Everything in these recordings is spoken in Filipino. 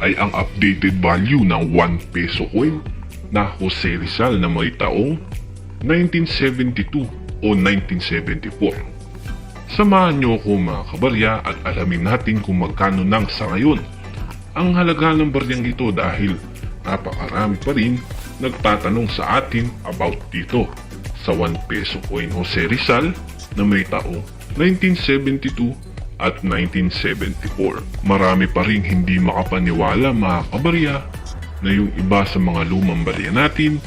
ay ang updated value ng 1 peso coin na Jose Rizal na may taong 1972 o 1974. Samahan niyo ako mga kabarya at alamin natin kung magkano nang sa ngayon ang halaga ng baryang ito dahil napakarami pa rin nagtatanong sa atin about dito sa 1 peso coin Jose Rizal na may taong 1972 at 1974. Marami pa rin hindi makapaniwala mga kabarya na yung iba sa mga lumang barya natin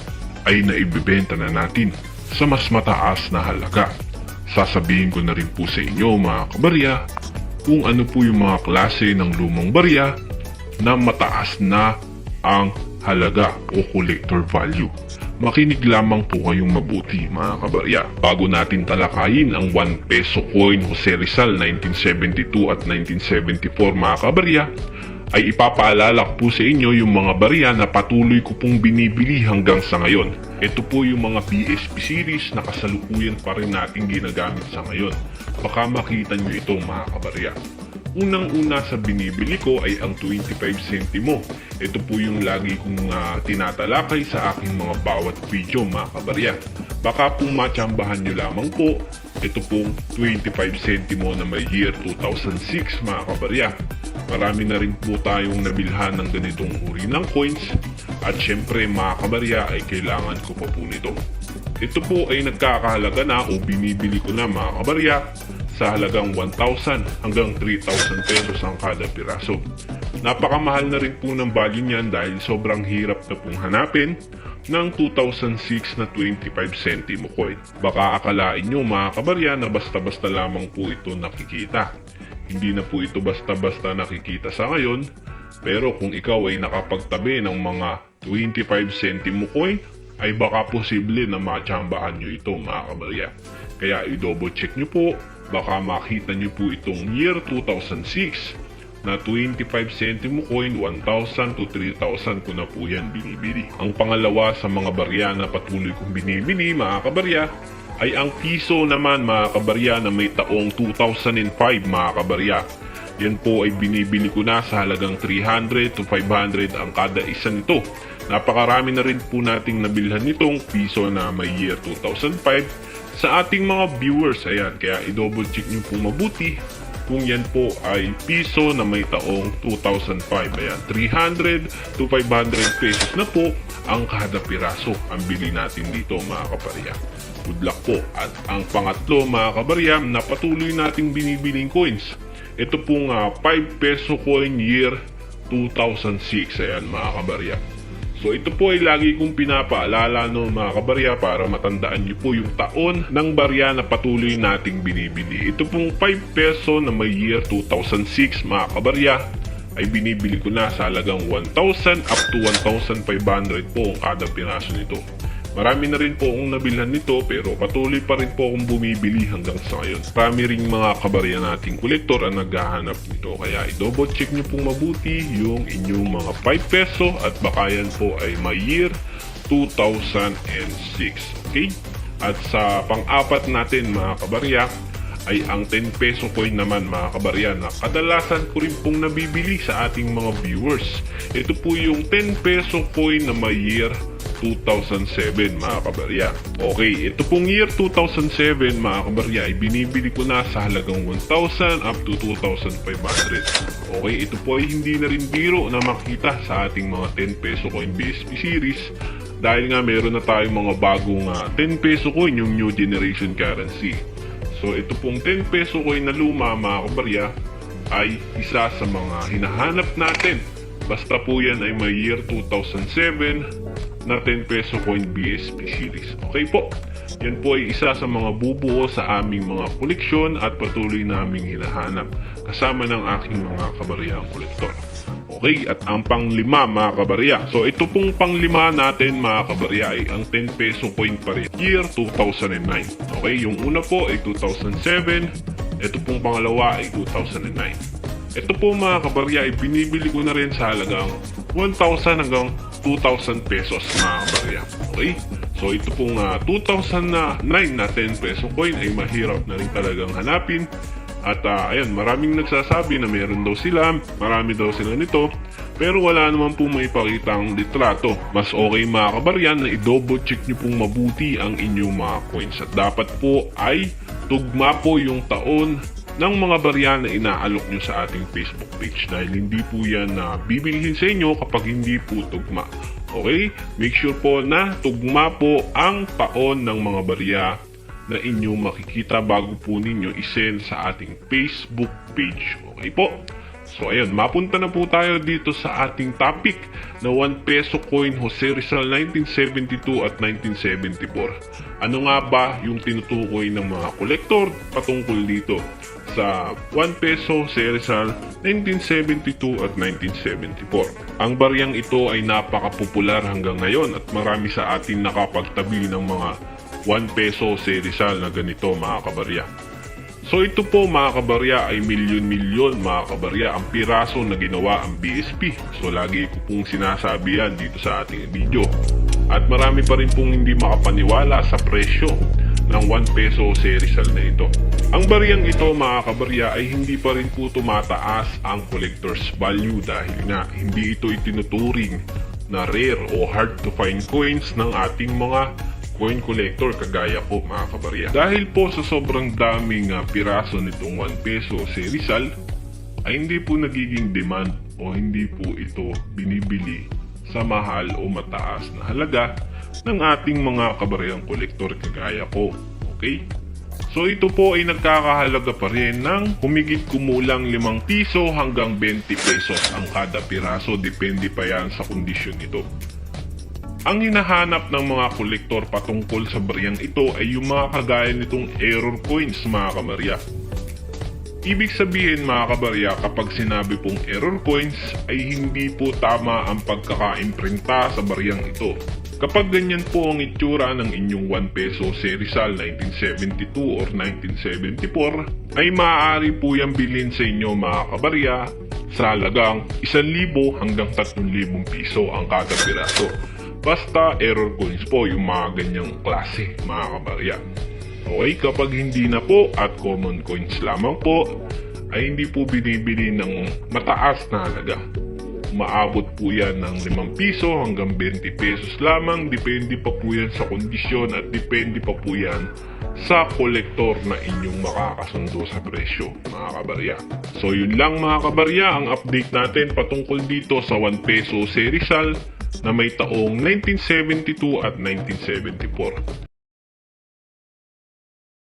ay naibibenta na natin sa mas mataas na halaga. Sasabihin ko na rin po sa inyo mga kabarya kung ano po yung mga klase ng lumang barya na mataas na ang halaga o collector value. Makinig lamang po kayong mabuti mga kabarya. Bago natin talakayin ang 1 peso coin Jose Rizal 1972 at 1974 mga kabarya, ay ipapaalala ko po sa inyo yung mga barya na patuloy ko pong binibili hanggang sa ngayon. Ito po yung mga PSP series na kasalukuyan pa rin natin ginagamit sa ngayon. Baka makita nyo ito mga kabarya. Unang-una sa binibili ko ay ang 25 centimo. Ito po yung lagi kong ah, tinatalakay sa aking mga bawat video mga kabarya. Baka pong matsambahan nyo lamang po, ito pong 25 centimo na may year 2006 mga kabarya. Marami na rin po tayong nabilhan ng ganitong uri ng coins at syempre mga kabarya ay kailangan ko pa po nito. Ito po ay nagkakahalaga na o binibili ko na mga kabarya sa halagang 1,000 hanggang 3,000 pesos ang kada piraso. Napakamahal na rin po ng value niyan dahil sobrang hirap na pong hanapin ng 2006 na 25 centimo coin. Baka akalain nyo mga kabarya na basta-basta lamang po ito nakikita. Hindi na po ito basta-basta nakikita sa ngayon, pero kung ikaw ay nakapagtabi ng mga 25 centimo coin, ay baka posible na matsambahan nyo ito mga kabarya. Kaya i-double check nyo po, baka makita nyo po itong year 2006 na 25 centimo coin, 1,000 to 3,000 ko na po yan binibili. Ang pangalawa sa mga barya na patuloy kong binibili mga kabarya ay ang piso naman mga kabarya na may taong 2005 mga kabarya. Yan po ay binibili ko na sa halagang 300 to 500 ang kada isa nito. Napakarami na rin po nating nabilhan nitong piso na may year 2005 sa ating mga viewers. Ayan, kaya i-double check nyo po mabuti kung yan po ay piso na may taong 2005. Ayan, 300 to 500 pesos na po ang kada piraso ang bili natin dito mga kabarya. Good luck po. At ang pangatlo mga kabarya na patuloy nating binibiling coins. Ito pong ah, 5 peso coin year 2006. Ayan mga kabarya. So ito po ay lagi kong pinapaalala no mga kabarya para matandaan niyo po yung taon ng barya na patuloy nating binibili. Ito pong 5 peso na may year 2006 mga kabarya ay binibili ko na sa halagang 1,000 up to 1,500 po ang kada piraso nito. Marami na rin po akong nabilhan nito pero patuloy pa rin po akong bumibili hanggang sa ngayon. Marami ring mga kabarya nating kolektor ang naghahanap nito kaya i-double check nyo pong mabuti yung inyong mga 5 peso at baka yan po ay may year 2006. Okay? At sa pang-apat natin mga kabarya ay ang 10 peso coin naman mga kabarya na kadalasan ko rin pong nabibili sa ating mga viewers. Ito po yung 10 peso coin na may year 2007 mga kabarya. Okay, ito pong year 2007 mga kabarya ay binibili ko na sa halagang 1,000 up to 2,500. Okay, ito po ay hindi na rin biro na makita sa ating mga 10 peso coin BSP series dahil nga meron na tayong mga bagong ah, 10 peso coin yung new generation currency. So ito pong 10 peso coin na luma mga kabarya ay isa sa mga hinahanap natin. Basta po yan ay may year 2007 na 10 peso coin BSP series. Okay po, yan po ay isa sa mga bubuo sa aming mga koleksyon at patuloy naming hinahanap kasama ng aking mga kabariyang kolektor. Okay, at ang panglima mga kabarya. So ito pong panglima natin mga kabarya ay ang 10 peso coin pa rin. Year 2009. Okay, yung una po ay 2007. Ito pong pangalawa ay 2009. Ito po mga kabarya ay binibili ko na rin sa halagang 1,000 hanggang 2,000 pesos mga kabarya. Okay? So ito pong ah, 2009 na 10 peso coin ay mahirap na rin talagang hanapin At ah, ayan, maraming nagsasabi na meron daw sila, marami daw sila nito, pero wala naman po may pakitang litrato. Mas okay mga kabarya na i-double check nyo pong mabuti ang inyong mga coins. At dapat po ay tugma po yung taon ng mga barya na inaalok nyo sa ating Facebook page dahil hindi po yan na bibilihin sa inyo kapag hindi po tugma. Okay? Make sure po na tugma po ang taon ng mga barya na inyong makikita bago po ninyo isend sa ating Facebook page. Okay po? So ayun, mapunta na po tayo dito sa ating topic na 1 peso coin Jose Rizal 1972 at 1974. Ano nga ba yung tinutukoy ng mga kolektor patungkol dito sa 1 peso Jose Rizal 1972 at 1974? Ang baryang ito ay napakapopular hanggang ngayon at marami sa atin nakapagtabi ng mga 1 peso Jose Rizal na ganito mga kabarya. So ito po mga kabarya ay milyon-milyon mga kabarya ang piraso na ginawa ang BSP. So lagi ko pong sinasabi yan dito sa ating video. At marami pa rin pong hindi makapaniwala sa presyo ng 1 peso serisal na ito. Ang bariyang ito mga kabarya ay hindi pa rin po tumataas ang collector's value dahil nga hindi ito itinuturing na rare o hard to find coins ng ating mga coin collector kagaya ko mga kabarya. Dahil po sa sobrang daming ah, piraso nitong 1 peso si Rizal, ay hindi po nagiging demand o hindi po ito binibili sa mahal o mataas na halaga ng ating mga kabaryang kolektor kagaya ko. Okay? So ito po ay nagkakahalaga pa rin ng humigit kumulang 5 piso hanggang 20 pesos ang kada piraso depende pa yan sa kondisyon nito. Ang hinahanap ng mga kolektor patungkol sa baryang ito ay yung mga kagaya nitong error coins mga kabarya. Ibig sabihin mga kabarya kapag sinabi pong error coins ay hindi po tama ang pagkakaimprinta sa baryang ito. Kapag ganyan po ang itsura ng inyong 1 peso Serizal 1972 or 1974 ay maaari po yung bilhin sa inyo mga kabarya sa halagang 1,000 hanggang 3,000 piso ang kada piraso. Basta error coins po yung mga ganyang klase mga kabarya. Okay, kapag hindi na po at common coins lamang po, ay hindi po binibili ng mataas na halaga. Maabot po yan ng 5 piso hanggang 20 pesos lamang. Depende pa po yan sa kondisyon at depende pa po yan sa kolektor na inyong makakasundo sa presyo, mga kabarya. So yun lang mga kabarya, ang update natin patungkol dito sa 1 peso Serizal na may taong 1972 at 1974.